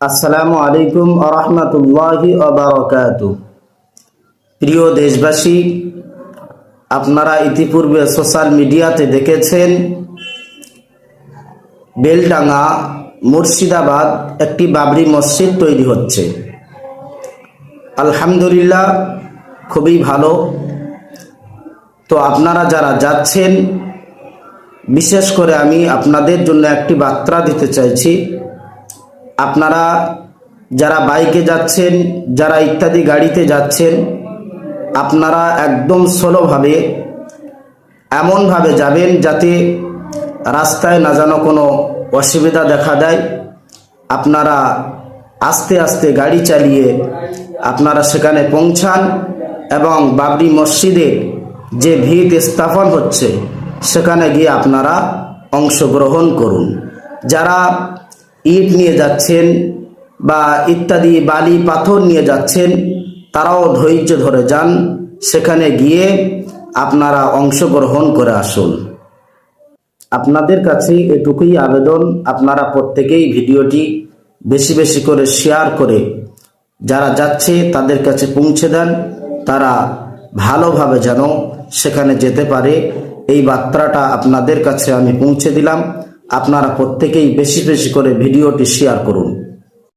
আসসালামু আলাইকুম আরহামতুল্লাহি অবরকাত প্রিয় দেশবাসী, আপনারা ইতিপূর্বে সোশ্যাল মিডিয়াতে দেখেছেন, বেলডাঙ্গা মুর্শিদাবাদ একটি বাবরি মসজিদ তৈরি হচ্ছে। আলহামদুলিল্লাহ, খুবই ভালো। তো আপনারা যারা যাচ্ছেন, বিশেষ করে আমি আপনাদের জন্য একটি বার্তা দিতে চাইছি আপনারা যারা বাইকে যাচ্ছেন, যারা ইত্যাদি গাড়িতে যাচ্ছেন, আপনারা একদম স্লোভাবে, এমনভাবে যাবেন যাতে রাস্তায় না যেন কোনো অসুবিধা দেখা দেয়। আপনারা আস্তে আস্তে গাড়ি চালিয়ে আপনারা সেখানে পৌঁছান এবং বাবরি মসজিদে যে ভিত স্থাপন হচ্ছে, সেখানে গিয়ে আপনারা অংশগ্রহণ করুন। যারা ইট নিয়ে যাচ্ছেন বা ইত্যাদি বালি, পাথর নিয়ে যাচ্ছেন, তারাও ধৈর্য ধরে যান। সেখানে গিয়ে আপনারা অংশগ্রহণ করে আসুন। আপনাদের কাছে এটুকুই আবেদন। আপনারা প্রত্যেকেই ভিডিওটি বেশি বেশি করে শেয়ার করে যারা যাচ্ছে তাদের কাছে পৌঁছে দেন। তারা ভালোভাবে যেন সেখানে যেতে পারে। এই বার্তাটা আপনাদের কাছে আমি পৌঁছে দিলাম। আপনারা প্রত্যেকেই বেশি বেশি করে ভিডিওটি শেয়ার করুন।